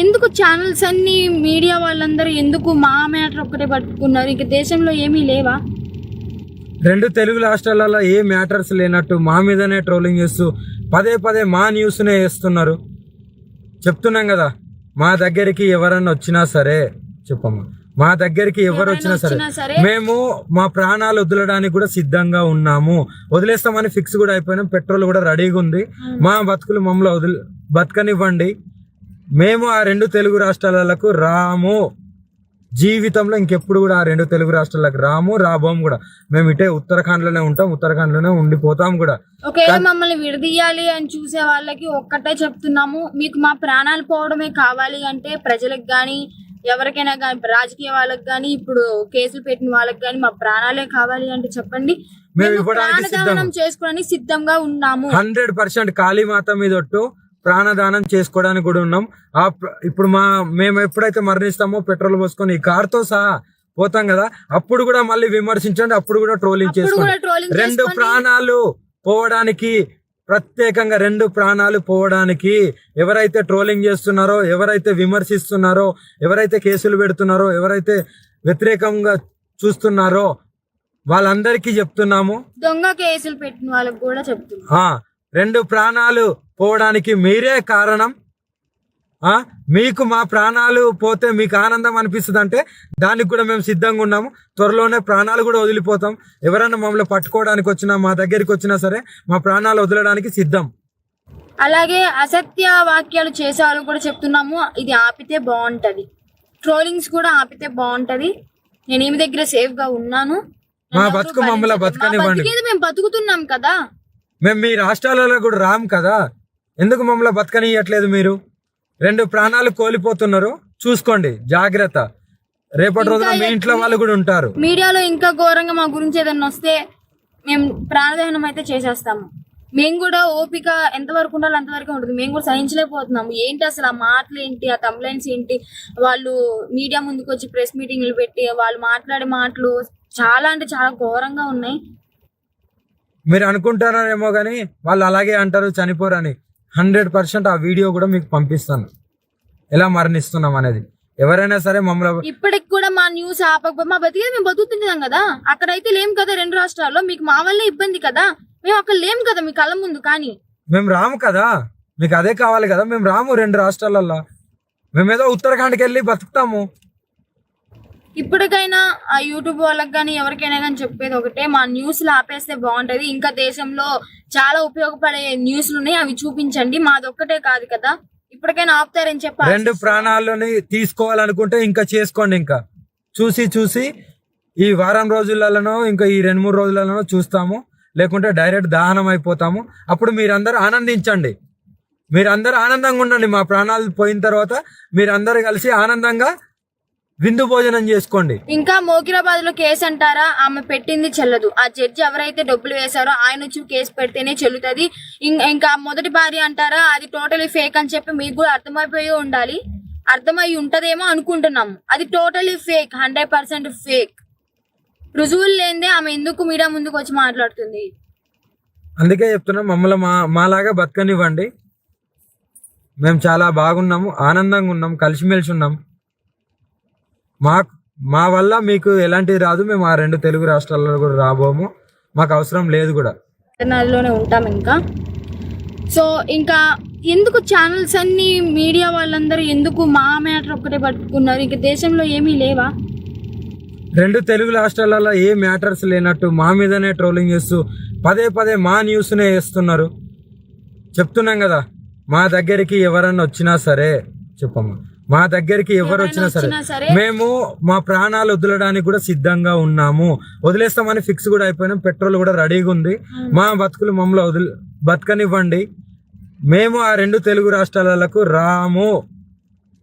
ఎందుకు ఛానల్స్ అన్ని మీడియా వాళ్ళందరూ ఎందుకు మా మ్యాటర్ ఒక్కటే పట్టుకున్నారు? ఇక దేశంలో ఏమీ లేవా? రెండు తెలుగు రాష్ట్రాలలో ఏ మ్యాటర్స్ లేనట్టు మా మీదనే ట్రోలింగ్ చేస్తూ పదే పదే మా న్యూస్నే వేస్తున్నారు. చెప్తున్నాం కదా మా దగ్గరికి ఎవరన్నా వచ్చినా సరే చెప్పమ్మా మా దగ్గరికి ఎవరు వచ్చినా సరే వచ్చినా సరే. మేము మా ప్రాణాలు వదలడానికి కూడా సిద్ధంగా ఉన్నాము. వదిలేస్తామని ఫిక్స్ కూడా అయిపోయినాం పెట్రోల్ కూడా రెడీగా ఉంది. మా బతుకులు మమ్మల్ని వదిలి బతకనివ్వండి. మేము ఆ రెండు తెలుగు రాష్ట్రాలకు రాము. జీవితంలో ఇంకెప్పుడు కూడా ఆ రెండు తెలుగు రాష్ట్రాలకు రాము రాబోము కూడా. మేము ఇటే ఉత్తరాఖండ్లోనే ఉంటాం ఉత్తరాఖండ్లోనే ఉండిపోతాం కూడా. ఒకవేళ మమ్మల్ని విడదీయాలి అని చూసే వాళ్ళకి ఒక్కటే చెప్తున్నాము. మీకు మా ప్రాణాలు పోవడమే కావాలి అంటే ప్రజలకు కానీ ఎవరికైనా కానీ రాజకీయ వాళ్ళకి కానీ ఇప్పుడు కేసులు పెట్టిన వాళ్ళకి కానీ మా ప్రాణాలే కావాలి అంటే చెప్పండి. మేము ప్రాణదానం చేసుకోవడానికి సిద్ధంగా ఉన్నాము. హండ్రెడ్ పర్సెంట్ కాళీమాత మీద ఒట్టు. ప్రాణదానం చేసుకోవడానికి కూడా ఉన్నాం. ఆ ఇప్పుడు మా మేము ఎప్పుడైతే మరణిస్తామో పెట్రోల్ పోసుకొని ఈ కార్తో సహా పోతాం కదా అప్పుడు కూడా మళ్ళీ విమర్శించండి అప్పుడు కూడా ట్రోలింగ్ చేసుకోండి. రెండు ప్రాణాలు పోవడానికి ప్రత్యేకంగా రెండు ప్రాణాలు పోవడానికి ఎవరైతే ట్రోలింగ్ చేస్తున్నారో ఎవరైతే విమర్శిస్తున్నారో ఎవరైతే కేసులు పెడుతున్నారో ఎవరైతే వ్యతిరేకంగా చూస్తున్నారో వాళ్ళందరికీ చెప్తున్నాము. దొంగ కేసులు పెట్టిన వాళ్ళకి కూడా చెప్తున్నాం. రెండు ప్రాణాలు పోవడానికి మీరే కారణం. మీకు మా ప్రాణాలు పోతే మీకు ఆనందం అనిపిస్తుంది అంటే దానికి కూడా మేము సిద్ధంగా ఉన్నాము. త్వరలోనే ప్రాణాలు కూడా వదిలిపోతాం. ఎవరైనా మమ్మల్ని పట్టుకోవడానికి వచ్చినా మా దగ్గరికి వచ్చినా సరే మా ప్రాణాలు వదలడానికి సిద్ధం. అలాగే అసత్య వాక్యాలు చేసే వాళ్ళు కూడా చెప్తున్నాము. ఇది ఆపితే బాగుంటది. ట్రోలింగ్స్ కూడా ఆపితే బాగుంటది. నేను ఈమె దగ్గర సేఫ్గా ఉన్నాను? మా బతుకు మమ్మల్ని బతకనివ్వండి. మేము బతుకుతున్నాం కదా. మేము మీ రాష్ట్రాలలో కూడా రాము కదా. ఎందుకు మమ్మల్ని బతకనియట్లేదు మీరు? రెండు ప్రాణాలు కోల్పోతున్నారు. చూసుకోండి జాగ్రత్త. రేపటి రోజున మీ ఇంట్లో వాళ్ళు కూడా ఉంటారు. మీడియాలో ఇంకా ఘోరంగా మా గురించి ఏదైనా వస్తే మేము ప్రాణదహనం అయితే చేసేస్తాము. మేము కూడా ఓపిక ఎంతవరకు ఉండాలో అంతవరకు ఉంటుంది. మేము కూడా సహించలేకపోతున్నాము. ఏంటి అసలు ఆ మాటలు ఏంటి ఆ కంప్లైంట్స్ ఏంటి? వాళ్ళు మీడియా ముందుకు వచ్చి ప్రెస్ మీటింగ్లు పెట్టి వాళ్ళు మాట్లాడే మాటలు చాలా అంటే చాలా ఘోరంగా ఉన్నాయి. మీరు అనుకుంటారేమో కానీ వాళ్ళు అలాగే అంటారు చనిపోరని. హండ్రెడ్ పర్సెంట్ ఆ వీడియో కూడా మీకు పంపిస్తాను. ఎలా మరణిస్తున్నాం అనేది. ఎవరైనా సరే మమ్మల్ని ఇప్పటికి కూడా మా న్యూస్ ఆపకపోతే మా బతికేది మేము బతుకుతున్నాం కదా. అక్కడైతే లేం కదా రెండు రాష్ట్రాల్లో మీకు మా వల్లే ఇబ్బంది కదా. మేము అక్కడ లేం కదా మీ కళ్ళ ముందు కానీ. మేము రాము కదా. మీకు అదే కావాలి కదా. మేము రాము రెండు రాష్ట్రాలల్లో. మేమేదో ఉత్తరాఖండ్కి వెళ్ళి బతుకుతాము. ఇప్పటికైనా ఆ యూట్యూబ్ వాళ్ళకి కానీ ఎవరికైనా కానీ చెప్పేది ఒకటే. మా న్యూస్లు ఆపేస్తే బాగుంటది. ఇంకా దేశంలో చాలా ఉపయోగపడే న్యూస్లు ఉన్నాయి. అవి చూపించండి. మాది ఒక్కటే కాదు కదా. ఇప్పటికైనా ఆపుతారని చెప్పి రెండు. ప్రాణాలని తీసుకోవాలనుకుంటే ఇంకా చేసుకోండి ఇంకా. చూసి చూసి ఈ వారం రోజులలోనో ఇంకా ఈ రెండు మూడు రోజులలోనో చూస్తాము. లేకుంటే డైరెక్ట్ దహనం అయిపోతాము. అప్పుడు మీరందరూ ఆనందించండి. మీరందరూ ఆనందంగా ఉండండి. మా ప్రాణాలు పోయిన తర్వాత మీరందరూ కలిసి ఆనందంగా విందు భోజనం చేసుకోండి. ఇంకా మోకిరాబాద్లో కేసు అంటారా? ఆమె పెట్టింది చెల్లదు. ఆ జడ్జి ఎవరైతే డబ్బులు వేశారో ఆయన వచ్చి కేసు పెడితేనే చెల్లుతుంది. ఇంకా మొదటి భార్య అంటారా? అది టోటలీ ఫేక్ అని చెప్పి మీకు కూడా అర్థమైపోయి ఉండాలి. అర్థమై ఉంటదేమో అనుకుంటున్నాము అది totally fake hundred percent fake. రుజువులు లేనిదే ఆమె ఎందుకు మీడియా ముందుకు వచ్చి మాట్లాడుతుంది? అందుకే చెప్తున్నాం మమ్మల్ని మా మాలాగా బతకనివ్వండి. మేము చాలా బాగున్నాము ఆనందంగా ఉన్నాం కలిసిమెలిసి ఉన్నాం. మా మా వల్ల మీకు ఎలాంటిది రాదు. మేము ఆ రెండు తెలుగు రాష్ట్రాల్లో కూడా రాబోము. మాకు అవసరం లేదు కూడా. నదిలోనే ఉంటాం ఇంకా. సో ఇంకా ఎందుకు ఛానల్స్ అన్ని మీడియా వాళ్ళందరూ ఎందుకు మా మ్యాటర్ ఒక్కటే పట్టుకున్నారు? ఇక దేశంలో ఏమీ లేవా? రెండు తెలుగు రాష్ట్రాలలో ఏ మ్యాటర్స్ లేనట్టు మా మీదనే ట్రోలింగ్ చేస్తూ పదే పదే మా న్యూస్నే వేస్తున్నారు. చెప్తున్నాం కదా మా దగ్గరికి ఎవరన్నా వచ్చినా సరే చెప్పమ్మా. మా దగ్గరికి ఎవరు వచ్చినా సరే. మేము మా ప్రాణాలు వదలడానికి కూడా సిద్ధంగా ఉన్నాము. వదిలేస్తామని ఫిక్స్ కూడా అయిపోయినాం. పెట్రోల్ కూడా రెడీగా ఉంది. మా బతుకులు మమ్మల్ని వదిలి బతకనివ్వండి. మేము ఆ రెండు తెలుగు రాష్ట్రాలకు రాము.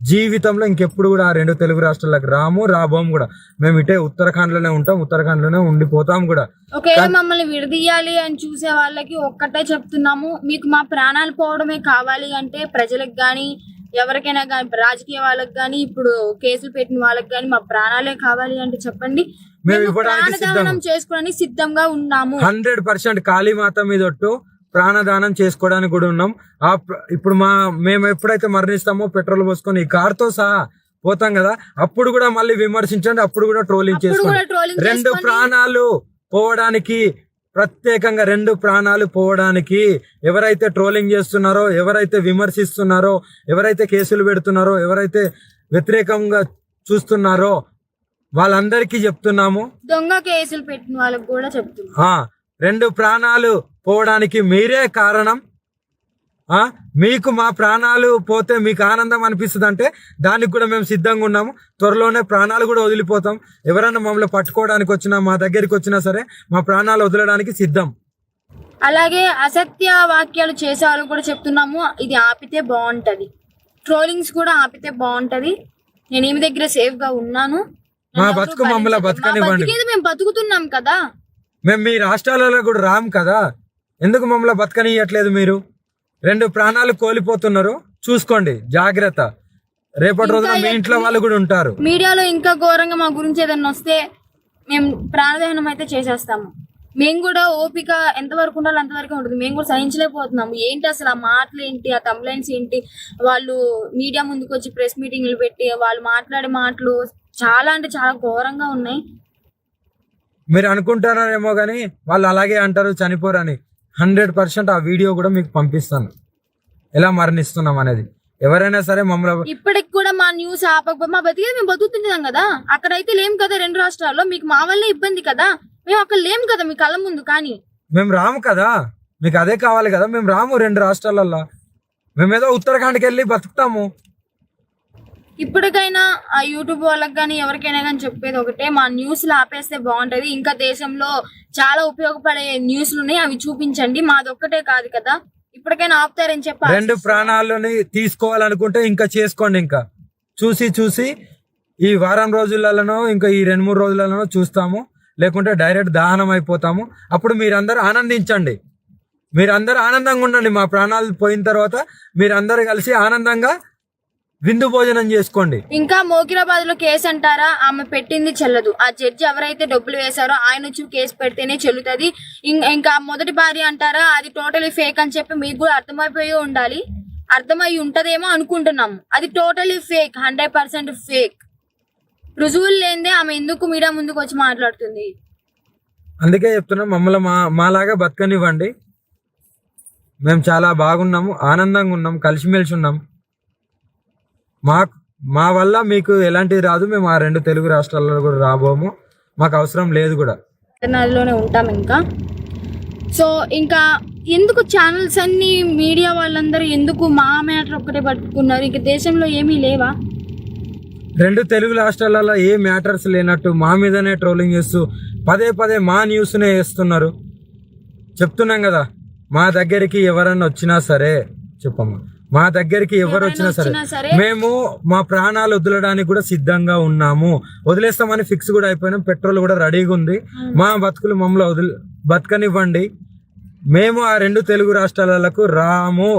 జీవితంలో ఇంకెప్పుడు కూడా ఆ రెండు తెలుగు రాష్ట్రాలకు రాము రాబోము కూడా. మేము ఇటే ఉత్తరాఖండ్లోనే ఉంటాం ఉత్తరాఖండ్లోనే ఉండిపోతాం కూడా. ఒకవేళ మమ్మల్ని విడదీయాలి అని చూసే వాళ్ళకి ఒక్కటే చెప్తున్నాము. మీకు మా ప్రాణాలు పోవడమే కావాలి అంటే ప్రజలకు కానీ ఎవరికైనా కానీ రాజకీయ వాళ్ళకి కానీ ఇప్పుడు కేసులు పెట్టిన వాళ్ళకి కానీ మా ప్రాణాలే కావాలి అంటే చెప్పండి. మేము ఇవ్వడానికి ప్రాణదానం చేసుకోవడానికి సిద్ధంగా ఉన్నాము. హండ్రెడ్ పర్సెంట్ కాళీమాత మీద ఒట్టు ప్రాణదానం చేసుకోవడానికి కూడా ఉన్నాం. ఆ ఇప్పుడు మా మేము ఎప్పుడైతే మరణిస్తామో పెట్రోల్ పోసుకొని ఈ కార్తో సహా పోతాం కదా అప్పుడు కూడా మళ్ళీ విమర్శించండి అప్పుడు కూడా ట్రోలింగ్ చేసుకోండి. రెండు ప్రాణాలు పోవడానికి ప్రత్యేకంగా రెండు ప్రాణాలు పోవడానికి ఎవరైతే ట్రోలింగ్ చేస్తున్నారో ఎవరైతే విమర్శిస్తున్నారో ఎవరైతే కేసులు పెడుతున్నారో ఎవరైతే వ్యతిరేకంగా చూస్తున్నారో వాళ్ళందరికీ చెప్తున్నాము. దొంగ కేసులు పెట్టిన వాళ్ళకి కూడా చెప్తున్నా. రెండు ప్రాణాలు పోవడానికి మీరే కారణం. మీకు మా ప్రాణాలు పోతే మీకు ఆనందం అనిపిస్తుంది అంటే దానికి కూడా మేము సిద్ధంగా ఉన్నాము. త్వరలోనే ప్రాణాలు కూడా వదిలిపోతాం. ఎవరైనా మమ్మల్ని పట్టుకోవడానికి వచ్చినా మా దగ్గరికి వచ్చినా సరే మా ప్రాణాలు వదలడానికి సిద్ధం. అలాగే అసత్య వాక్యాలు చేసే వాళ్ళు కూడా చెప్తున్నాము. ఇది ఆపితే బాగుంటది. ట్రోలింగ్స్ కూడా ఆపితే బాగుంటది. నేను ఈమె దగ్గర సేఫ్గా ఉన్నాను. మా బతుకు మమ్మల్ని బతకనివ్వండి. మేము బతుకుతున్నాం కదా. మేము మీ రాష్ట్రాలలో కూడా రాం కదా. ఎందుకు మమ్మల్ని బతకనియట్లేదు మీరు? రెండు ప్రాణాలు కోల్పోతున్నారు. చూసుకోండి జాగ్రత్త. రేపటి రోజున మీ ఇంట్లో వాళ్ళు కూడా ఉంటారు. మీడియాలో ఇంకా ఘోరంగా మా గురించి ఏదన్నా వస్తే మేము ప్రాణదహనం అయితే చేసేస్తాము. మేము కూడా ఓపిక ఎంతవరకు ఉండాలో అంతవరకు ఉంటుంది. మేము కూడా సహించలేకపోతున్నాము. ఏంటి అసలు ఆ మాటలు ఏంటి ఆ కంప్లైంట్స్ ఏంటి? వాళ్ళు మీడియా ముందుకు వచ్చి ప్రెస్ మీటింగ్లు పెట్టి వాళ్ళు మాట్లాడే మాటలు చాలా అంటే చాలా ఘోరంగా ఉన్నాయి. మీరు అనుకుంటారేమో కానీ వాళ్ళు అలాగే అంటారు చనిపోరని. హండ్రెడ్ పర్సెంట్ ఆ వీడియో కూడా మీకు పంపిస్తాను. ఎలా మరణిస్తున్నాం అనేది. ఎవరైనా సరే మమ్మల్ని ఇప్పటికి కూడా మా న్యూస్ ఆపకపోతే మా బతికేది మేము బతుకుతుంటాం కదా. అక్కడైతే లేం కదా రెండు రాష్ట్రాల్లో మీకు మా వల్లే ఇబ్బంది కదా. మేము అక్కడ లేం కదా మీ కళ్ళ ముందు కానీ. మేము రాము కదా. మీకు అదే కావాలి కదా. మేము రాము రెండు రాష్ట్రాలల్లో. మేమేదో ఉత్తరాఖండ్కి వెళ్ళి బతుకుతాము. ఇప్పటికైనా ఆ యూట్యూబ్ వాళ్ళకి కానీ ఎవరికైనా కానీ చెప్పేది ఒకటే మా న్యూస్లు ఆపేస్తే బాగుంటది. ఇంకా దేశంలో చాలా ఉపయోగపడే న్యూస్లు ఉన్నాయి. అవి చూపించండి. మాది ఒక్కటే కాదు కదా. ఇప్పటికైనా ఆపుతారని చెప్పి రెండు ప్రాణాలని తీసుకోవాలనుకుంటే ఇంకా చేసుకోండి ఇంకా. చూసి చూసి ఈ వారం రోజులలోనో ఇంకా ఈ రెండు మూడు రోజులలోనో చూస్తాము. లేకుంటే డైరెక్ట్ దహనం అయిపోతాము. అప్పుడు మీరందరూ ఆనందించండి. మీరందరూ ఆనందంగా ఉండండి. మా ప్రాణాలు పోయిన తర్వాత మీరందరూ కలిసి ఆనందంగా విందు భోజనం చేసుకోండి. ఇంకా మోకిరాబాద్లో కేసు అంటారా? ఆమె పెట్టింది చెల్లదు. ఆ జడ్జి ఎవరైతే డబ్బులు వేశారో ఆయన వచ్చి కేసు పెడితేనే చెల్లుతుంది. ఇంకా మొదటి భార్య అంటారా? అది టోటలీ ఫేక్ అని చెప్పి మీకు కూడా అర్థమైపోయి ఉండాలి. అర్థమై ఉంటదేమో అనుకుంటున్నాము. అది totally fake hundred percent fake. రుజువులు లేనిదే ఆమె ఎందుకు మీడియా ముందుకు వచ్చి మాట్లాడుతుంది? అందుకే చెప్తున్నాం మమ్మల్ని మా మాలాగా బతకనివ్వండి. మేము చాలా బాగున్నాము ఆనందంగా ఉన్నాం కలిసిమెలిసి ఉన్నాం మా మా వల్ల మీకు ఎలాంటిది రాదు. మేము ఆ రెండు తెలుగు రాష్ట్రాల్లో కూడా రాబోము. మాకు అవసరం లేదు కూడా. నదిలోనే ఉంటాం ఇంకా. సో ఇంకా ఎందుకు ఛానల్స్ అన్ని మీడియా వాళ్ళందరూ ఎందుకు మా మ్యాటర్ ఒక్కటే పట్టుకున్నారు? ఇంకా దేశంలో ఏమీ లేవా? రెండు తెలుగు రాష్ట్రాలలో ఏ మ్యాటర్స్ లేనట్టు మా మీదనే ట్రోలింగ్ చేస్తూ పదే పదే మా న్యూస్నే వేస్తున్నారు. చెప్తున్నాం కదా మా దగ్గరికి ఎవరన్నా వచ్చినా సరే చెప్పమ్మా. మా దగ్గరికి ఎవరు వచ్చినా సరే. మేము మా ప్రాణాలు వదలడానికి కూడా సిద్ధంగా ఉన్నాము. వదిలేస్తామని ఫిక్స్ కూడా అయిపోయినాం. పెట్రోల్ కూడా రెడీగా ఉంది. మా బతుకులు మమ్మల్ని వదిలి బతకనివ్వండి. మేము ఆ రెండు తెలుగు రాష్ట్రాలకు రాము.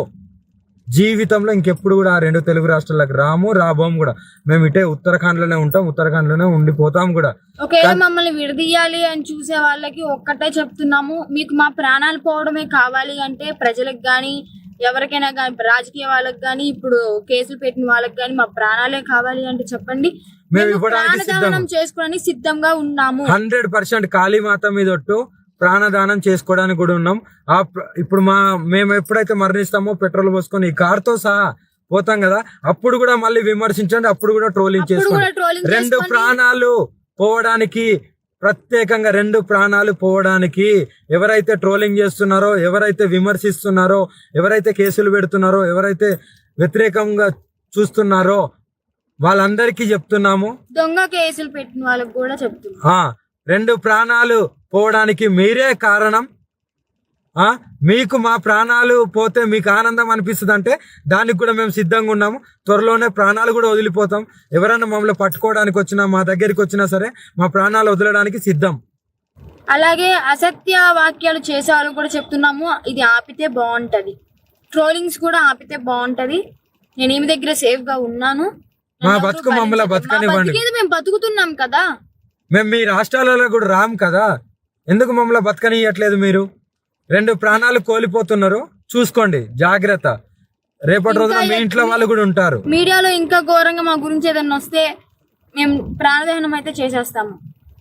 జీవితంలో ఇంకెప్పుడు కూడా ఆ రెండు తెలుగు రాష్ట్రాలకు రాము రాబోము కూడా. మేము ఇటే ఉత్తరాఖండ్లోనే ఉంటాం ఉత్తరాఖండ్లోనే ఉండిపోతాం కూడా. ఒకవేళ మమ్మల్ని విడదీయాలి అని చూసే వాళ్ళకి ఒక్కటే చెప్తున్నాము. మీకు మా ప్రాణాలు పోవడమే కావాలి అంటే ప్రజలకు కానీ ఎవరికైనా కానీ రాజకీయ వాళ్ళకి కానీ ఇప్పుడు కేసులు పెట్టిన వాళ్ళకి కానీ మా ప్రాణాలే కావాలి అంటే చెప్పండి. మేము ప్రాణదానం చేసుకోవడానికి సిద్ధంగా ఉన్నాము. హండ్రెడ్ పర్సెంట్ కాళీమాత మీద ప్రాణదానం చేసుకోవడానికి కూడా ఉన్నాం. ఆ ఇప్పుడు మా మేము ఎప్పుడైతే మరణిస్తామో పెట్రోల్ పోసుకొని ఈ కార్తో సహా పోతాం కదా అప్పుడు కూడా మళ్ళీ విమర్శించండి అప్పుడు కూడా ట్రోలింగ్ చేసుకోండి. రెండు. ప్రాణాలు పోవడానికి ప్రత్యేకంగా రెండు ప్రాణాలు పోవడానికి ఎవరైతే ట్రోలింగ్ చేస్తున్నారో ఎవరైతే విమర్శిస్తున్నారో ఎవరైతే కేసులు పెడుతున్నారో ఎవరైతే వ్యతిరేకంగా చూస్తున్నారో వాళ్ళందరికీ చెప్తున్నాము. దొంగ కేసులు పెట్టిన వాళ్ళకి కూడా చెప్తున్నాం. రెండు ప్రాణాలు పోవడానికి మీరే కారణం. మీకు మా ప్రాణాలు పోతే మీకు ఆనందం అనిపిస్తుంది అంటే దానికి కూడా మేము సిద్ధంగా ఉన్నాము. త్వరలోనే ప్రాణాలు కూడా వదిలిపోతాం. ఎవరైనా మమ్మల్ని పట్టుకోవడానికి వచ్చినా మా దగ్గరికి వచ్చినా సరే మా ప్రాణాలు వదలడానికి సిద్ధం. అలాగే అసత్య వాక్యాలు చేసే వాళ్ళు కూడా చెప్తున్నాము. ఇది ఆపితే బాగుంటది. ట్రోలింగ్స్ కూడా ఆపితే బాగుంటది. నేను ఈమె దగ్గర సేఫ్గా ఉన్నాను? మా బతుకు మమ్మల్ని బతకనివ్వండి. మేము బతుకుతున్నాం కదా. మేము మీ రాష్ట్రాలలో కూడా రాం కదా. ఎందుకు మమ్మల్ని బతకనియట్లేదు మీరు? రెండు ప్రాణాలు కోల్పోతున్నారు. చూసుకోండి జాగ్రత్త. రేపటి రోజున మీ ఇంట్లో వాళ్ళు కూడా ఉంటారు. మీడియాలో ఇంకా ఘోరంగా మా గురించి ఏదైనా వస్తే మేము ప్రాణదహనం అయితే చేసేస్తాము.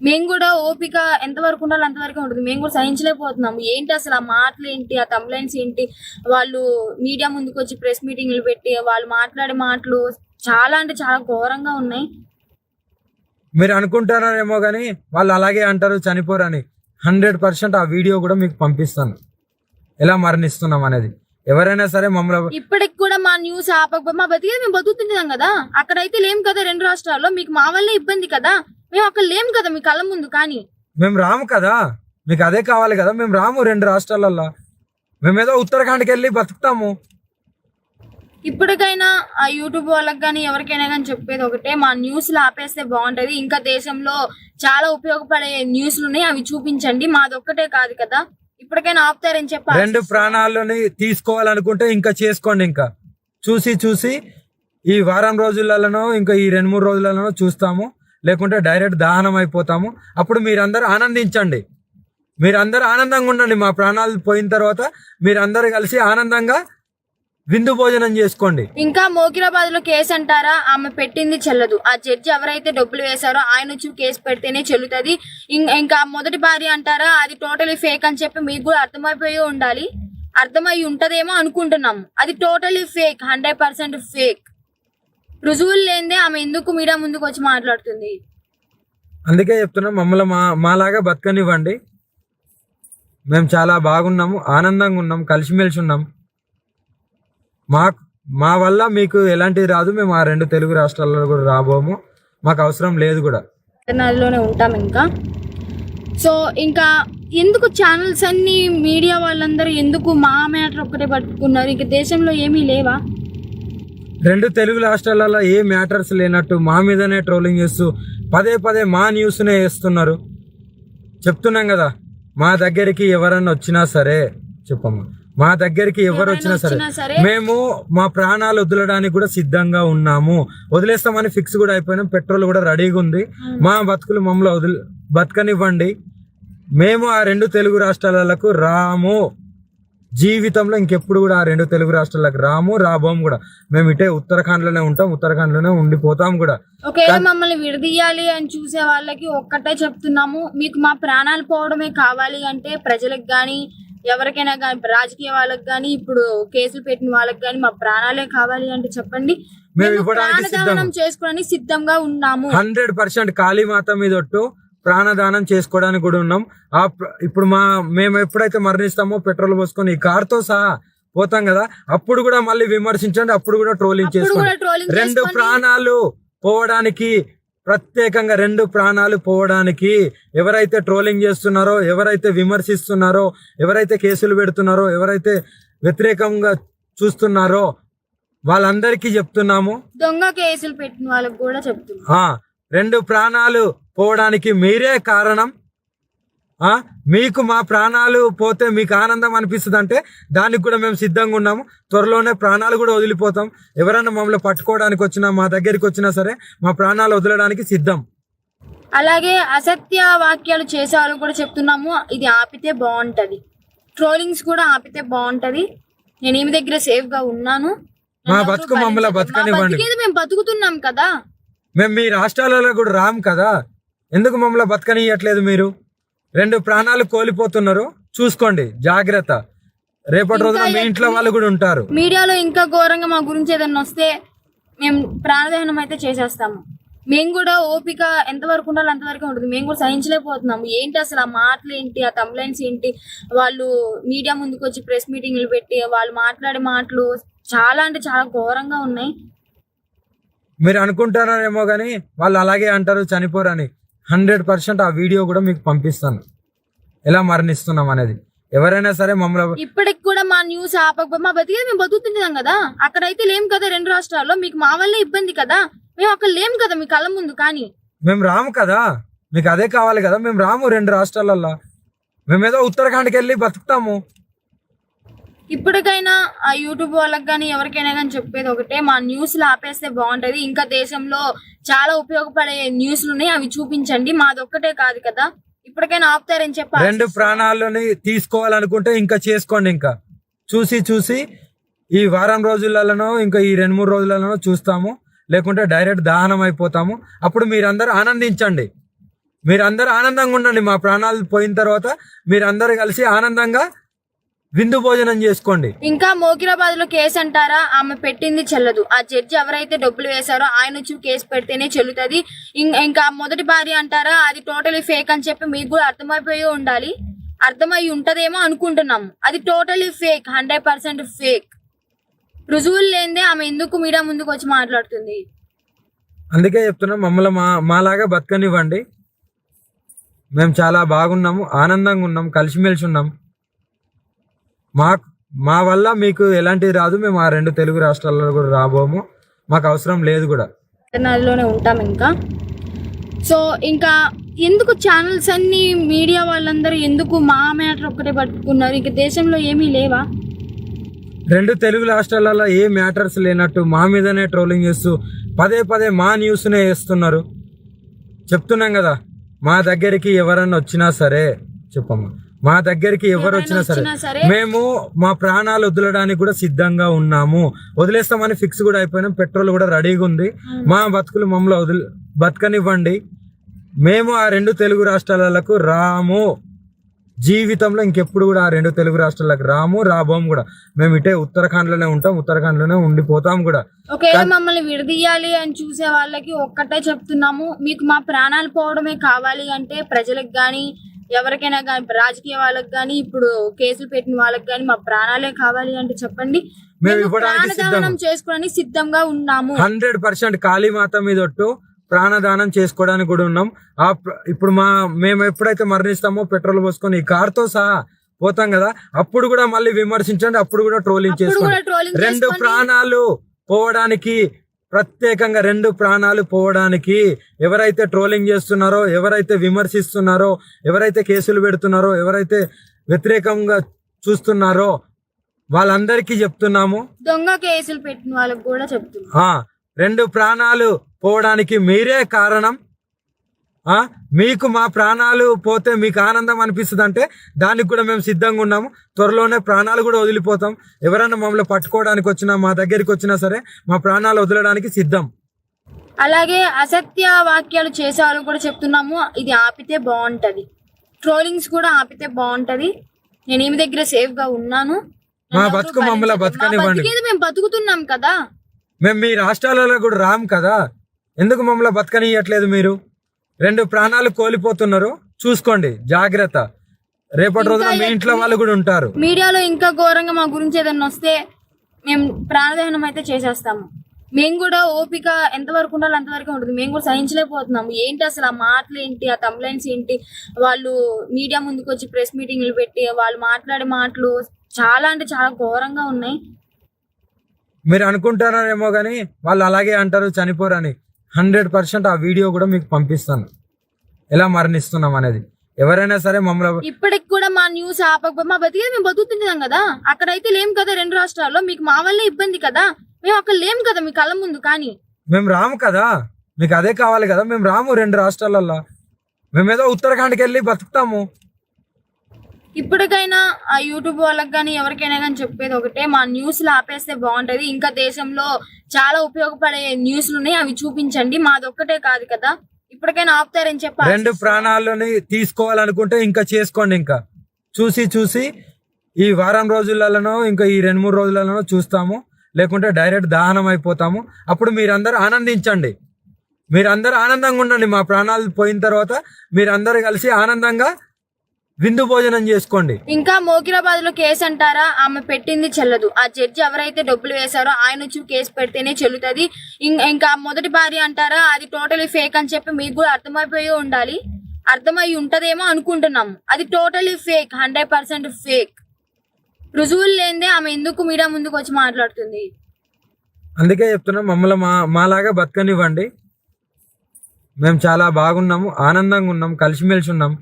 మేము కూడా ఓపిక ఎంతవరకు ఉండాలో అంతవరకు ఉంటుంది. మేము కూడా సహించలేకపోతున్నాము. ఏంటి అసలు ఆ మాటలు ఏంటి ఆ కంప్లైంట్స్ ఏంటి? వాళ్ళు మీడియా ముందుకు వచ్చి ప్రెస్ మీటింగ్లు పెట్టి వాళ్ళు మాట్లాడే మాటలు చాలా అంటే చాలా ఘోరంగా ఉన్నాయి. మీరు అనుకుంటారేమో కానీ వాళ్ళు అలాగే అంటారు చనిపోరని. హండ్రెడ్ పర్సెంట్ ఆ వీడియో కూడా మీకు పంపిస్తాను. ఎలా మరణిస్తున్నాం అనేది. ఎవరైనా సరే మమ్మల్ని ఇప్పటికి కూడా మా న్యూస్ ఆపకపోతే మా బతికేది మేము బతుకుతున్నాం కదా. అక్కడైతే లేం కదా రెండు రాష్ట్రాల్లో మీకు మా వల్లే ఇబ్బంది కదా. మేము అక్కడ లేం కదా మీ కళ్ళ ముందు కానీ. మేము రాము కదా. మీకు అదే కావాలి కదా. మేము రాము రెండు రాష్ట్రాలల్లో. మేమేదో ఉత్తరాఖండ్కి వెళ్ళి బతుకుతాము. ఇప్పటికైనా ఆ యూట్యూబ్ వాళ్ళకి కానీ ఎవరికైనా కానీ చెప్పేది ఒకటే. మా న్యూస్లు ఆపేస్తే బాగుంటది. ఇంకా దేశంలో చాలా ఉపయోగపడే న్యూస్లు ఉన్నాయి. అవి చూపించండి. మాది ఒక్కటే కాదు కదా. ఇప్పటికైనా ఆపుతారని చెప్పి రెండు ప్రాణాలని తీసుకోవాలనుకుంటే ఇంకా చేసుకోండి ఇంకా. చూసి చూసి ఈ వారం రోజులలోనో ఇంకా ఈ రెండు మూడు రోజులలోనో చూస్తాము. లేకుంటే డైరెక్ట్ దహనం అయిపోతాము. అప్పుడు మీరందరూ ఆనందించండి. మీరందరూ ఆనందంగా ఉండండి. మా ప్రాణాలు పోయిన తర్వాత మీరందరూ కలిసి ఆనందంగా విందు భోజనం చేసుకోండి. ఇంకా మోకిరాబాద్లో కేసు అంటారా? ఆమె పెట్టింది చెల్లదు. ఆ జడ్జి ఎవరైతే డబ్బులు వేశారో ఆయన వచ్చి కేసు పెడితేనే చెల్లుతుంది. ఇంకా మొదటి భార్య అంటారా? అది టోటలీ ఫేక్ అని చెప్పి మీకు కూడా అర్థమైపోయి ఉండాలి. అర్థమై ఉంటదేమో అనుకుంటున్నాము. అది totally fake hundred percent fake. రుజువులు లేనిదే ఆమె ఎందుకు మీడియా ముందుకు వచ్చి మాట్లాడుతుంది? అందుకే చెప్తున్నాం మమ్మల్ని మా మాలాగా బతకనివ్వండి. మేము చాలా బాగున్నాము ఆనందంగా ఉన్నాం కలిసిమెలిసి ఉన్నాం. మా మా వల్ల మీకు ఎలాంటిది రాదు. మేము ఆ రెండు తెలుగు రాష్ట్రాల్లో కూడా రాబోము. మాకు అవసరం లేదు కూడా. నదిలోనే ఉంటాం ఇంకా. సో ఇంకా ఎందుకు ఛానల్స్ అన్ని మీడియా వాళ్ళందరూ ఎందుకు మా మ్యాటర్ ఒక్కటే పట్టుకున్నారు? ఇంకా దేశంలో ఏమీ లేవా? రెండు తెలుగు రాష్ట్రాలలో ఏ మ్యాటర్స్ లేనట్టు మా మీదనే ట్రోలింగ్ చేస్తూ పదే పదే మా న్యూస్నే వేస్తున్నారు. చెప్తున్నాం కదా మా దగ్గరికి ఎవరన్నా వచ్చినా సరే చెప్పమ్మా. మా దగ్గరికి ఎవరు వచ్చినా సరే మేము మా ప్రాణాలు వదలడానికి కూడా సిద్ధంగా ఉన్నాము. వదిలేస్తామని ఫిక్స్ కూడా అయిపోయినాం. పెట్రోల్ కూడా రెడీగా ఉంది. మా బతుకులు మమ్మల్ని వదిలి బతకనివ్వండి. మేము ఆ రెండు తెలుగు రాష్ట్రాలకు రాము. జీవితంలో ఇంకెప్పుడు కూడా ఆ రెండు తెలుగు రాష్ట్రాలకు రాము రాబోము కూడా. మేము ఇటే ఉత్తరాఖండ్లోనే ఉంటాం ఉత్తరాఖండ్లోనే ఉండిపోతాం కూడా. ఒకవేళ మమ్మల్ని విడదీయాలి అని చూసే వాళ్ళకి ఒక్కటే చెప్తున్నాము. మీకు మా ప్రాణాలు పోవడమే కావాలి అంటే ప్రజలకు కానీ ఎవరికైనా కానీ రాజకీయ వాళ్ళకి కానీ ఇప్పుడు కేసులు పెట్టిన వాళ్ళకి కానీ మా ప్రాణాలే కావాలి అంటే చెప్పండి. మేము ఇవ్వడానికి ప్రాణదానం చేసుకోవడానికి సిద్ధంగా ఉన్నాము. హండ్రెడ్ పర్సెంట్ కాళీమాత మీద ఒట్టు ప్రాణదానం చేసుకోవడానికి కూడా ఉన్నాం. ఆ ఇప్పుడు మా మేము ఎప్పుడైతే మరణిస్తామో పెట్రోల్ పోసుకొని ఈ కార్తో సహా పోతాం కదా అప్పుడు కూడా మళ్ళీ విమర్శించండి అప్పుడు కూడా ట్రోలింగ్ చేసుకోండి. రెండు ప్రాణాలు పోవడానికి ప్రత్యేకంగా రెండు ప్రాణాలు పోవడానికి ఎవరైతే ట్రోలింగ్ చేస్తున్నారో ఎవరైతే విమర్శిస్తున్నారో ఎవరైతే కేసులు పెడుతున్నారో ఎవరైతే వ్యతిరేకంగా చూస్తున్నారో వాళ్ళందరికీ చెప్తున్నాము. దొంగ కేసులు పెట్టిన వాళ్ళకి కూడా చెప్తున్నాం రెండు ప్రాణాలు పోవడానికి మీరే కారణం. మీకు మా ప్రాణాలు పోతే మీకు ఆనందం అనిపిస్తుంది అంటే దానికి కూడా మేము సిద్ధంగా ఉన్నాము. త్వరలోనే ప్రాణాలు కూడా వదిలిపోతాం. ఎవరైనా మమ్మల్ని పట్టుకోవడానికి వచ్చినా మా దగ్గరికి వచ్చినా సరే మా ప్రాణాలు వదలడానికి సిద్ధం. అలాగే అసత్య వాక్యాలు చేసే వాళ్ళకి కూడా చెప్తున్నాము. ఇది ఆపితే బాగుంటది. ట్రోలింగ్స్ కూడా ఆపితే బాగుంటది. నేను ఈమె దగ్గర సేఫ్గా ఉన్నాను. మా బతుకు మమ్మల్ని బతకనివ్వండి. మేము బతుకుతున్నాం కదా. మేము మీ రాష్ట్రాలలో కూడా రాం కదా. ఎందుకు మమ్మల్ని బతకనియట్లేదు మీరు? రెండు ప్రాణాలు కోల్పోతున్నారు. చూసుకోండి జాగ్రత్త. రేపటి రోజున మీ ఇంట్లో వాళ్ళు కూడా ఉంటారు. మీడియాలో ఇంకా ఘోరంగా మా గురించి ఏదైనా వస్తే మేము ప్రాణదహనం అయితే చేసేస్తాము. మేము కూడా ఓపిక ఎంతవరకు ఉండాలో అంతవరకు ఉంటుంది. మేము కూడా సహించలేకపోతున్నాము. ఏంటి అసలు ఆ మాటలు ఏంటి ఆ కంప్లైంట్స్ ఏంటి? వాళ్ళు మీడియా ముందుకు వచ్చి ప్రెస్ మీటింగ్లు పెట్టి వాళ్ళు మాట్లాడే మాటలు చాలా అంటే చాలా ఘోరంగా ఉన్నాయి. మీరు అనుకుంటారేమో కానీ వాళ్ళు అలాగే అంటారు చనిపోరని. హండ్రెడ్ పర్సెంట్ ఆ వీడియో కూడా మీకు పంపిస్తాను. ఎలా మరణిస్తున్నాం అనేది. ఎవరైనా సరే మమ్మల్ని ఇప్పటికి కూడా మా న్యూస్ ఆపకపోతే మా బతికేది మేము బతుకుతున్నాం కదా. అక్కడైతే లేం కదా రెండు రాష్ట్రాల్లో. మీకు మా వల్లే ఇబ్బంది కదా. మేము అక్కడ లేం కదా మీ కళ్ళ ముందు కానీ. మేము రాము కదా. మీకు అదే కావాలి కదా. మేము రాము రెండు రాష్ట్రాలల్లో. మేమేదో ఉత్తరాఖండ్కి వెళ్ళి బతుకుతాము. ఇప్పటికైనా ఆ యూట్యూబ్ వాళ్ళకి కానీ ఎవరికైనా కానీ చెప్పేది ఒకటే మా న్యూస్లు ఆపేస్తే బాగుంటది. ఇంకా దేశంలో చాలా ఉపయోగపడే న్యూస్లు ఉన్నాయి అవి చూపించండి. మాది ఒక్కటే కాదు కదా. ఇప్పటికైనా ఆపుతారని చెప్పి రెండు ప్రాణాలని తీసుకోవాలనుకుంటే ఇంకా చేసుకోండి ఇంకా. చూసి చూసి ఈ వారం రోజులలోనో ఇంకా ఈ రెండు మూడు రోజులలోనో చూస్తాము. లేకుంటే డైరెక్ట్ దహనం అయిపోతాము. అప్పుడు మీరందరూ ఆనందించండి. మీరందరూ ఆనందంగా ఉండండి. మా ప్రాణాలు పోయిన తర్వాత మీరందరూ కలిసి ఆనందంగా విందు భోజనం చేసుకోండి. ఇంకా మోకిరాబాద్లో కేసు అంటారా? ఆమె పెట్టింది చెల్లదు. ఆ జడ్జి ఎవరైతే డబ్బులు వేశారో ఆయన వచ్చి కేసు పెడితేనే చెల్లుతుంది. ఇంకా మొదటి భార్య అంటారా? అది టోటలీ ఫేక్ అని చెప్పి మీకు కూడా అర్థమైపోయి ఉండాలి. అర్థమై ఉంటదేమో అనుకుంటున్నాము. అది totally fake hundred percent fake. రుజువులు లేనిదే ఆమె ఎందుకు మీడియా ముందుకు వచ్చి మాట్లాడుతుంది? అందుకే చెప్తున్నా మమ్మల్ని మా మాలాగా బతకనివ్వండి. మేము చాలా బాగున్నాము ఆనందంగా ఉన్నాం కలిసిమెలిసి ఉన్నాం. మా మా వల్ల మీకు ఎలాంటిది రాదు. మేము ఆ రెండు తెలుగు రాష్ట్రాల్లో కూడా రాబోము. మాకు అవసరం లేదు కూడా. పట్టణాల్లోనే ఉంటాం ఇంకా. సో ఇంకా ఎందుకు ఛానల్స్ అన్ని మీడియా వాళ్ళందరూ ఎందుకు మా మ్యాటర్ ఒక్కటే పట్టుకున్నారు? ఇంకా దేశంలో ఏమీ లేవా? రెండు తెలుగు రాష్ట్రాలలో ఏ మ్యాటర్స్ లేనట్టు మా మీదనే ట్రోలింగ్ చేస్తూ పదే పదే మా న్యూస్నే వేస్తున్నారు. చెప్తున్నాం కదా మా దగ్గరికి ఎవరన్నా వచ్చినా సరే చెప్పమ్మా. మా దగ్గరికి ఎవరు వచ్చినా సరే. మేము మా ప్రాణాలు వదలడానికి కూడా సిద్ధంగా ఉన్నాము. వదిలేస్తామని ఫిక్స్ కూడా అయిపోయినాం. పెట్రోల్ కూడా రెడీగా ఉంది. మా బతుకులు మమ్మల్ని వదిలి బతకనివ్వండి. మేము ఆ రెండు తెలుగు రాష్ట్రాలకు రాము. జీవితంలో ఇంకెప్పుడు కూడా ఆ రెండు తెలుగు రాష్ట్రాలకు రాము రాబోము కూడా. మేము ఇటే ఉత్తరాఖండ్లోనే ఉంటాం ఉత్తరాఖండ్లోనే ఉండిపోతాం కూడా. ఒకవేళ మమ్మల్ని విడదీయాలి అని చూసే వాళ్ళకి ఒక్కటే చెప్తున్నాము. మీకు మా ప్రాణాలు పోవడమే కావాలి అంటే ప్రజలకు కానీ ఎవరికైనా కానీ రాజకీయ వాళ్ళకి కానీ ఇప్పుడు కేసులు పెట్టిన వాళ్ళకి కానీ మా ప్రాణాలే కావాలి అంటే చెప్పండి. మేము ఇవ్వడానికి ప్రాణదానం చేసుకోవడానికి సిద్ధంగా ఉన్నాము. హండ్రెడ్ పర్సెంట్ కాళీమాత మీద ఒట్టు ప్రాణదానం చేసుకోవడానికి కూడా ఉన్నాం. ఆ ఇప్పుడు మా మేము ఎప్పుడైతే మరణిస్తామో పెట్రోల్ పోసుకొని ఈ కార్తో సహా పోతాం కదా అప్పుడు కూడా మళ్ళీ విమర్శించండి అప్పుడు కూడా ట్రోలింగ్ చేసుకోండి. రెండు. ప్రాణాలు పోవడానికి ప్రత్యేకంగా రెండు ప్రాణాలు పోవడానికి ఎవరైతే ట్రోలింగ్ చేస్తున్నారో ఎవరైతే విమర్శిస్తున్నారో ఎవరైతే కేసులు పెడుతున్నారో ఎవరైతే వ్యతిరేకంగా చూస్తున్నారో వాళ్ళందరికీ చెప్తున్నాము. దొంగ కేసులు పెట్టిన వాళ్ళకి కూడా చెప్తున్నాం రెండు ప్రాణాలు పోవడానికి మీరే కారణం. మీకు మా ప్రాణాలు పోతే మీకు ఆనందం అనిపిస్తుంది అంటే దానికి కూడా మేము సిద్ధంగా ఉన్నాము. త్వరలోనే ప్రాణాలు కూడా వదిలిపోతాం. ఎవరైనా మమ్మల్ని పట్టుకోవడానికి వచ్చినా మా దగ్గరికి వచ్చినా సరే మా ప్రాణాలు వదలడానికి సిద్ధం. అలాగే అసత్య వాక్యాలు చేసే వాళ్ళు కూడా చెప్తున్నాము. ఇది ఆపితే బాగుంటది. ట్రోలింగ్స్ కూడా ఆపితే బాగుంటది. నేను ఈమె దగ్గర సేఫ్గా ఉన్నాను. మా బతుకు మమ్మల్ని బతకనివ్వండి. మేము బతుకుతున్నాం కదా. మేము మీ రాష్ట్రాలలో కూడా రాం కదా. ఎందుకు మమ్మల్ని బతకనియట్లేదు మీరు? రెండు ప్రాణాలు కోల్పోతున్నారు. చూసుకోండి జాగ్రత్త. రేపటి రోజున మీ ఇంట్లో వాళ్ళు కూడా ఉంటారు. మీడియాలో ఇంకా ఘోరంగా మా గురించి ఏదైనా వస్తే మేము ప్రాణదహనం అయితే చేసేస్తాము. మేము కూడా ఓపిక ఎంతవరకు ఉండాలో అంతవరకు ఉంటుంది. మేము కూడా సహించలేకపోతున్నాము. ఏంటి అసలు ఆ మాటలు ఏంటి ఆ కంప్లైంట్స్ ఏంటి? వాళ్ళు మీడియా ముందుకు వచ్చి ప్రెస్ మీటింగ్లు పెట్టి వాళ్ళు మాట్లాడే మాటలు చాలా అంటే చాలా ఘోరంగా ఉన్నాయి. మీరు అనుకుంటారేమో కానీ వాళ్ళు అలాగే అంటారు చనిపోరని. హండ్రెడ్ పర్సెంట్ ఆ వీడియో కూడా మీకు పంపిస్తాను. ఎలా మరణిస్తున్నాం అనేది. ఎవరైనా సరే మమ్మల్ని ఇప్పటికి కూడా మా న్యూస్ ఆపకపోతే మా బతికేది మేము బతుకుతున్నాం కదా. అక్కడైతే లేం కదా రెండు రాష్ట్రాల్లో. మీకు మా వల్లే ఇబ్బంది కదా. మేము అక్కడ లేం కదా మీ కళ్ళ ముందు కానీ. మేము రాము కదా. మీకు అదే కావాలి కదా. మేము రాము రెండు రాష్ట్రాలల్లో. మేమేదో ఉత్తరాఖండ్కి వెళ్ళి బతుకుతాము. ఇప్పటికైనా ఆ యూట్యూబ్ వాళ్ళకి కానీ ఎవరికైనా కానీ చెప్పేది ఒకటే మా న్యూస్లు ఆపేస్తే బాగుంటుంది. ఇంకా దేశంలో చాలా ఉపయోగపడే న్యూస్లు ఉన్నాయి అవి చూపించండి. మాది ఒక్కటే కాదు కదా. ఇప్పటికైనా ఆపుతారని చెప్పి రెండు ప్రాణాలని తీసుకోవాలనుకుంటే ఇంకా చేసుకోండి ఇంకా. చూసి చూసి ఈ వారం రోజులలోనో ఇంకా ఈ రెండు మూడు రోజులలోనో చూస్తాము. లేకుంటే డైరెక్ట్ దహనం అయిపోతాము. అప్పుడు మీరందరూ ఆనందించండి. మీరందరూ ఆనందంగా ఉండండి. మా ప్రాణాలు పోయిన తర్వాత మీరందరూ కలిసి ఆనందంగా విందు భోజనం చేసుకోండి. ఇంకా మోకిరాబాద్లో కేసు అంటారా? ఆమె పెట్టింది చెల్లదు. ఆ జడ్జి ఎవరైతే డబ్బులు వేశారో ఆయన వచ్చి కేసు పెడితేనే చెల్లుతుంది. ఇంకా మొదటి భార్య అంటారా? అది టోటలీ ఫేక్ అని చెప్పి మీకు కూడా అర్థమైపోయి ఉండాలి. అర్థమై ఉంటదేమో అనుకుంటున్నాము. అది totally fake hundred percent fake. రుజువులు లేనిదే ఆమె ఎందుకు మీడియా ముందుకు వచ్చి మాట్లాడుతుంది? అందుకే చెప్తున్నా మమ్మల్ని మా మాలాగా బతకనివ్వండి. మేము చాలా బాగున్నాము ఆనందంగా ఉన్నాం కలిసిమెలిసి ఉన్నాం.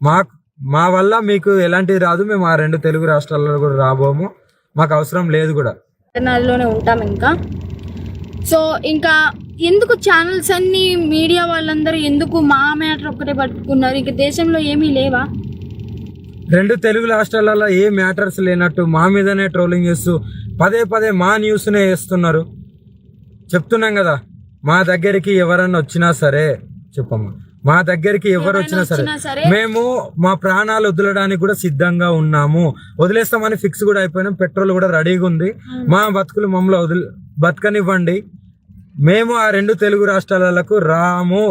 మా మా వల్ల మీకు ఎలాంటిది రాదు. మేము ఆ రెండు తెలుగు రాష్ట్రాల్లో కూడా రాబోము. మాకు అవసరం లేదు కూడా. పట్టణాల్లోనే ఉంటాం ఇంకా. సో ఇంకా ఎందుకు ఛానల్స్ అన్ని మీడియా వాళ్ళందరూ ఎందుకు మా మ్యాటర్ ఒక్కటే పట్టుకున్నారు? ఇంక దేశంలో ఏమీ లేవా? రెండు తెలుగు రాష్ట్రాలలో ఏ మ్యాటర్స్ లేనట్టు మా మీదనే ట్రోలింగ్ చేస్తూ పదే పదే మా న్యూస్నే వేస్తున్నారు. చెప్తున్నాం కదా మా దగ్గరికి ఎవరన్నా వచ్చినా సరే చెప్పమ్మా. మా దగ్గరికి ఎవరు వచ్చినా సరే మేము మా ప్రాణాలు వదలడానికి కూడా సిద్ధంగా ఉన్నాము. వదిలేస్తామని ఫిక్స్ కూడా అయిపోయినాం. పెట్రోల్ కూడా రెడీగా ఉంది. మా బతుకులు మమ్మల్ని వదిలి బతకనివ్వండి. మేము ఆ రెండు తెలుగు రాష్ట్రాలకు రాము.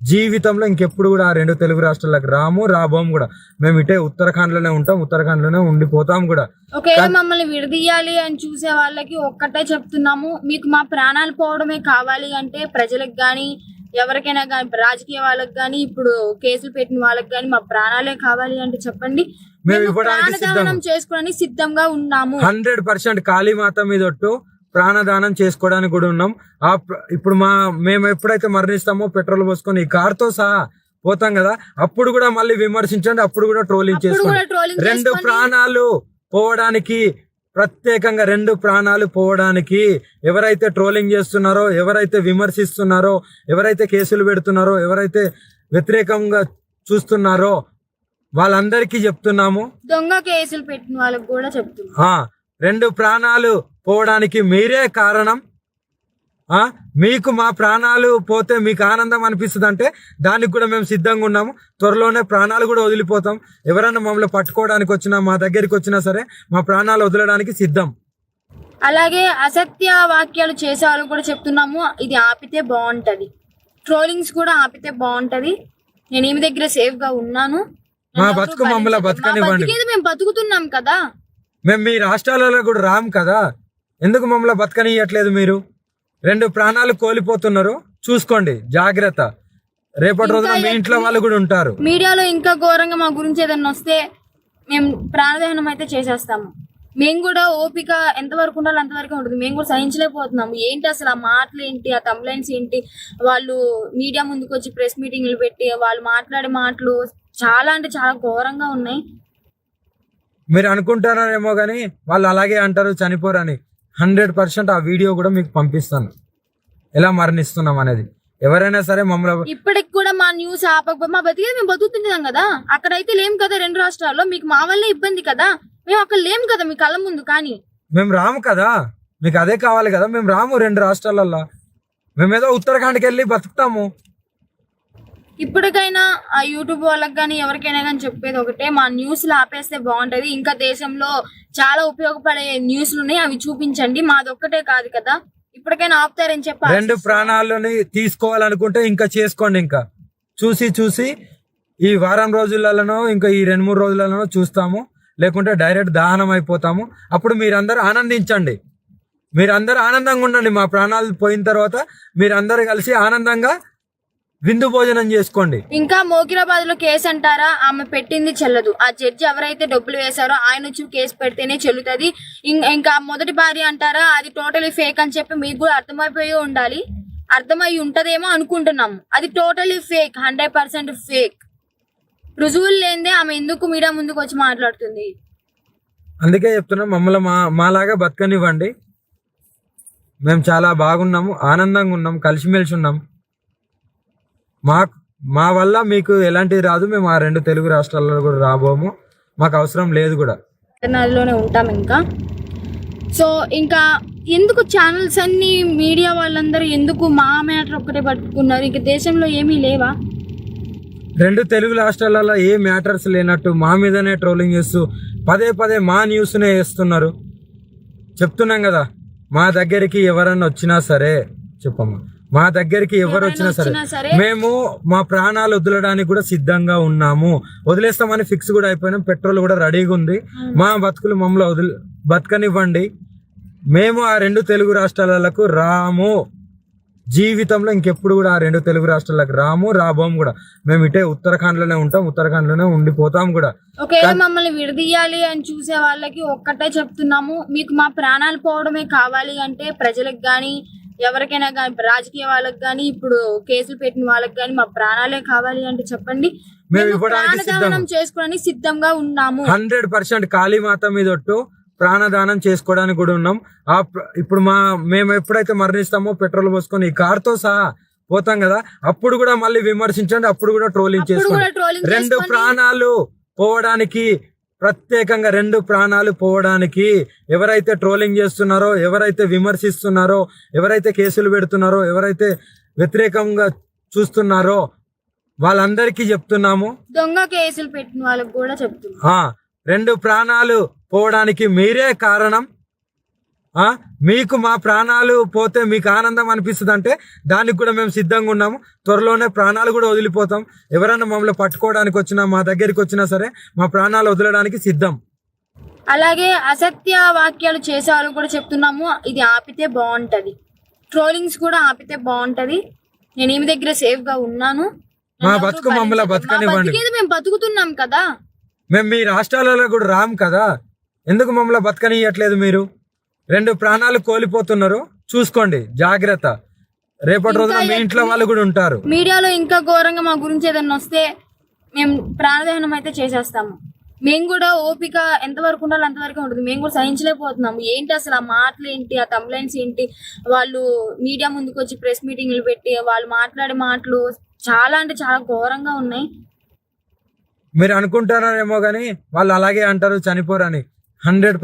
జీవితంలో ఇంకెప్పుడు కూడా ఆ రెండు తెలుగు రాష్ట్రాలకు రాము రాబోము కూడా. మేము ఇటే ఉత్తరాఖండ్లోనే ఉంటాం ఉత్తరాఖండ్లోనే ఉండిపోతాం కూడా. ఒకవేళ మమ్మల్ని విడదీయాలి అని చూసే వాళ్ళకి ఒక్కటే చెప్తున్నాము. మీకు మా ప్రాణాలు పోవడమే కావాలి అంటే ప్రజలకు కానీ ఎవరికైనా కానీ రాజకీయ వాళ్ళకి కానీ ఇప్పుడు కేసులు పెట్టిన వాళ్ళకి కానీ మా ప్రాణాలే కావాలి అంటే చెప్పండి. మేము ఇవ్వడానికి ప్రాణదానం చేసుకోవడానికి సిద్ధంగా ఉన్నాము. హండ్రెడ్ పర్సెంట్ కాళీమాత మీద ఒట్టు ప్రాణదానం చేసుకోవడానికి కూడా ఉన్నాం. ఆ ఇప్పుడు మా మేము ఎప్పుడైతే మరణిస్తామో పెట్రోల్ పోసుకొని ఈ కార్తో సహా పోతాం కదా అప్పుడు కూడా మళ్ళీ విమర్శించండి అప్పుడు కూడా ట్రోలింగ్ చేసుకోండి. రెండు ప్రాణాలు పోవడానికి ప్రత్యేకంగా రెండు ప్రాణాలు పోవడానికి ఎవరైతే ట్రోలింగ్ చేస్తున్నారో ఎవరైతే విమర్శిస్తున్నారో ఎవరైతే కేసులు పెడుతున్నారో ఎవరైతే వ్యతిరేకంగా చూస్తున్నారో వాళ్ళందరికీ చెప్తున్నాము. దొంగ కేసులు పెట్టిన వాళ్ళకి కూడా చెప్తున్నాం రెండు ప్రాణాలు పోవడానికి మీరే కారణం. మీకు మా ప్రాణాలు పోతే మీకు ఆనందం అనిపిస్తుంది అంటే దానికి కూడా మేము సిద్ధంగా ఉన్నాము. త్వరలోనే ప్రాణాలు కూడా వదిలిపోతాం. ఎవరైనా మమ్మల్ని పట్టుకోవడానికి వచ్చినా మా దగ్గరికి వచ్చినా సరే మా ప్రాణాలు వదలడానికి సిద్ధం. అలాగే అసత్య వాక్యాలు చేసే వాళ్ళు కూడా చెప్తున్నాము. ఇది ఆపితే బాగుంటది. ట్రోలింగ్స్ కూడా ఆపితే బాగుంటది. నేను ఈమె దగ్గర సేఫ్గా ఉన్నాను. మా బతుకు మమ్మల్ని బతకనివ్వండి. మేము బతుకుతున్నాం కదా. మేము మీ రాష్ట్రాలలో కూడా రాము కదా. ఎందుకు మమ్మల్ని బతకనియట్లేదు మీరు? రెండు ప్రాణాలు కోల్పోతున్నారు. చూసుకోండి జాగ్రత్త. రేపటి రోజున మీ ఇంట్లో వాళ్ళు కూడా ఉంటారు. మీడియాలో ఇంకా ఘోరంగా మా గురించి ఏదైనా వస్తే మేము ప్రాణదహనం అయితే చేసేస్తాము. మేము కూడా ఓపిక ఎంతవరకు ఉండాలో అంతవరకు ఉంటుంది. మేము కూడా సహించలేకపోతున్నాము. ఏంటి అసలు ఆ మాటలు ఏంటి ఆ కంప్లైంట్స్ ఏంటి? వాళ్ళు మీడియా ముందుకు వచ్చి ప్రెస్ మీటింగ్లు పెట్టి వాళ్ళు మాట్లాడే మాటలు చాలా అంటే చాలా ఘోరంగా ఉన్నాయి. మీరు అనుకుంటారేమో కానీ వాళ్ళు అలాగే అంటారు చనిపోరని. హండ్రెడ్ పర్సెంట్ ఆ వీడియో కూడా మీకు పంపిస్తాను. ఎలా మరణిస్తున్నాం అనేది. ఎవరైనా సరే మమ్మల్ని ఇప్పటికి కూడా మా న్యూస్ ఆపకపోతే మా బతికేది మేము బతుకుతున్నాం కదా. అక్కడైతే లేం కదా రెండు రాష్ట్రాల్లో మీకు మా వల్లే ఇబ్బంది కదా. మేము అక్కడ లేం కదా మీ కళ్ళ ముందు కానీ. మేము రాము కదా. మీకు అదే కావాలి కదా. మేము రాము రెండు రాష్ట్రాలల్లో. మేమేదో ఉత్తరాఖండ్కి వెళ్ళి బతుకుతాము. ఇప్పటికైనా ఆ యూట్యూబ్ వాళ్ళకి కానీ ఎవరికైనా కానీ చెప్పేది ఒకటే మా న్యూస్లు ఆపేస్తే బాగుంటది. ఇంకా దేశంలో చాలా ఉపయోగపడే న్యూస్లు ఉన్నాయి అవి చూపించండి. మాది ఒక్కటే కాదు కదా. ఇప్పటికైనా ఆపుతారని చెప్పి రెండు ప్రాణాలని తీసుకోవాలనుకుంటే ఇంకా చేసుకోండి ఇంకా. చూసి చూసి ఈ వారం రోజులలోనో ఇంకా ఈ రెండు మూడు రోజులలోనో చూస్తాము. లేకుంటే డైరెక్ట్ దహనం అయిపోతాము. అప్పుడు మీరందరూ ఆనందించండి. మీరందరూ ఆనందంగా ఉండండి. మా ప్రాణాలు పోయిన తర్వాత మీరందరూ కలిసి ఆనందంగా విందు భోజనం చేసుకోండి. ఇంకా మోకిరాబాద్లో కేసు అంటారా? ఆమె పెట్టింది చెల్లదు. ఆ జడ్జి ఎవరైతే డబ్బులు వేశారో ఆయన వచ్చి కేసు పెడితేనే చెల్లుతుంది. ఇంకా మొదటి భార్య అంటారా? అది టోటలీ ఫేక్ అని చెప్పి మీకు కూడా అర్థమైపోయి ఉండాలి. అర్థమై ఉంటదేమో అనుకుంటున్నాము. అది totally fake hundred percent fake. రుజువులు లేనిదే ఆమె ఎందుకు మీడియా ముందుకు వచ్చి మాట్లాడుతుంది? అందుకే చెప్తున్నాం మమ్మల్ని మా మాలాగా బతకనివ్వండి. మేము చాలా బాగున్నాము ఆనందంగా ఉన్నాం కలిసిమెలిసి ఉన్నాం. మా మా వల్ల మీకు ఎలాంటిది రాదు. మేము ఆ రెండు తెలుగు రాష్ట్రాల్లో కూడా రాబోము. మాకు అవసరం లేదు కూడా. నదిలోనే ఉంటాం ఇంకా. సో ఇంకా ఎందుకు ఛానల్స్ అన్ని మీడియా వాళ్ళందరూ ఎందుకు మా మ్యాటర్ ఒక్కటే పట్టుకున్నారు? ఇంక దేశంలో ఏమీ లేవా? రెండు తెలుగు రాష్ట్రాలలో ఏ మ్యాటర్స్ లేనట్టు మా మీదనే ట్రోలింగ్ చేస్తూ పదే పదే మా న్యూస్నే వేస్తున్నారు. చెప్తున్నాం కదా మా దగ్గరికి ఎవరన్నా వచ్చినా సరే చెప్పమ్మా. మా దగ్గరికి ఎవరు వచ్చినా సరే. మేము మా ప్రాణాలు వదలడానికి కూడా సిద్ధంగా ఉన్నాము. వదిలేస్తామని ఫిక్స్ కూడా అయిపోయినాం. పెట్రోల్ కూడా రెడీగా ఉంది. మా బతుకులు మమ్మల్ని వదిలి బతకనివ్వండి. మేము ఆ రెండు తెలుగు రాష్ట్రాలకు రాము. జీవితంలో ఇంకెప్పుడు కూడా ఆ రెండు తెలుగు రాష్ట్రాలకు రాము రాబోము కూడా. మేము ఇటే ఉత్తరాఖండ్లోనే ఉంటాం ఉత్తరాఖండ్లోనే ఉండిపోతాం కూడా. ఒకవేళ మమ్మల్ని విడదీయాలి అని చూసే వాళ్ళకి ఒక్కటే చెప్తున్నాము. మీకు మా ప్రాణాలు పోవడమే కావాలి అంటే ప్రజలకు కానీ ఎవరికైనా కానీ రాజకీయ వాళ్ళకి కానీ ఇప్పుడు కేసులు పెట్టిన వాళ్ళకి కానీ మా ప్రాణాలే కావాలి అంటే చెప్పండి. మేము ఇవ్వడానికి ప్రాణదానం చేసుకోవడానికి సిద్ధంగా ఉన్నాము. హండ్రెడ్ పర్సెంట్ కాళీమాత మీద ఒట్టు ప్రాణదానం చేసుకోవడానికి కూడా ఉన్నాం. ఆ ఇప్పుడు మా మేము ఎప్పుడైతే మరణిస్తామో పెట్రోల్ పోసుకొని ఈ కార్తో సహా పోతాం కదా అప్పుడు కూడా మళ్ళీ విమర్శించండి అప్పుడు కూడా ట్రోలింగ్ చేసుకోండి. రెండు ప్రాణాలు పోవడానికి ప్రత్యేకంగా రెండు ప్రాణాలు పోవడానికి ఎవరైతే ట్రోలింగ్ చేస్తున్నారో ఎవరైతే విమర్శిస్తున్నారో ఎవరైతే కేసులు పెడుతున్నారో ఎవరైతే వ్యతిరేకంగా చూస్తున్నారో వాళ్ళందరికీ చెప్తున్నాము. దొంగ కేసులు పెట్టిన వాళ్ళకి కూడా చెప్తున్నా రెండు ప్రాణాలు పోవడానికి మీరే కారణం. మీకు మా ప్రాణాలు పోతే మీకు ఆనందం అనిపిస్తుంది అంటే దానికి కూడా మేము సిద్ధంగా ఉన్నాము. త్వరలోనే ప్రాణాలు కూడా వదిలిపోతాం. ఎవరైనా మమ్మల్ని పట్టుకోవడానికి వచ్చినా మా దగ్గరికి వచ్చినా సరే మా ప్రాణాలు వదలడానికి సిద్ధం. అలాగే అసత్య వాక్యాలు చేసే వాళ్ళకి కూడా చెప్తున్నాము. ఇది ఆపితే బాగుంటది. ట్రోలింగ్స్ కూడా ఆపితే బాగుంటది. నేను ఈమె దగ్గర సేఫ్గా ఉన్నాను? మా బతుకు మమ్మల్ని బతకనివ్వండి. మేము బతుకుతున్నాం కదా. మేము మీ రాష్ట్రాలలో కూడా రాం కదా. ఎందుకు మమ్మల్ని బతకనియట్లేదు మీరు? రెండు ప్రాణాలు కోల్పోతున్నారు. చూసుకోండి జాగ్రత్త. రేపటి రోజున మీ ఇంట్లో వాళ్ళు కూడా ఉంటారు. మీడియాలో ఇంకా ఘోరంగా మా గురించి ఏదైనా వస్తే మేము ప్రాణదహనం అయితే చేసేస్తాము. మేము కూడా ఓపిక ఎంతవరకు ఉండాలో అంతవరకు ఉంటుంది. మేము కూడా సహించలేకపోతున్నాము. ఏంటి అసలు ఆ మాటలు ఏంటి ఆ కంప్లైంట్స్ ఏంటి? వాళ్ళు మీడియా ముందుకు వచ్చి ప్రెస్ మీటింగ్లు పెట్టి వాళ్ళు మాట్లాడే మాటలు చాలా అంటే చాలా ఘోరంగా ఉన్నాయి. మీరు అనుకుంటారేమో కానీ వాళ్ళు అలాగే అంటారు చనిపోరని. హండ్రెడ్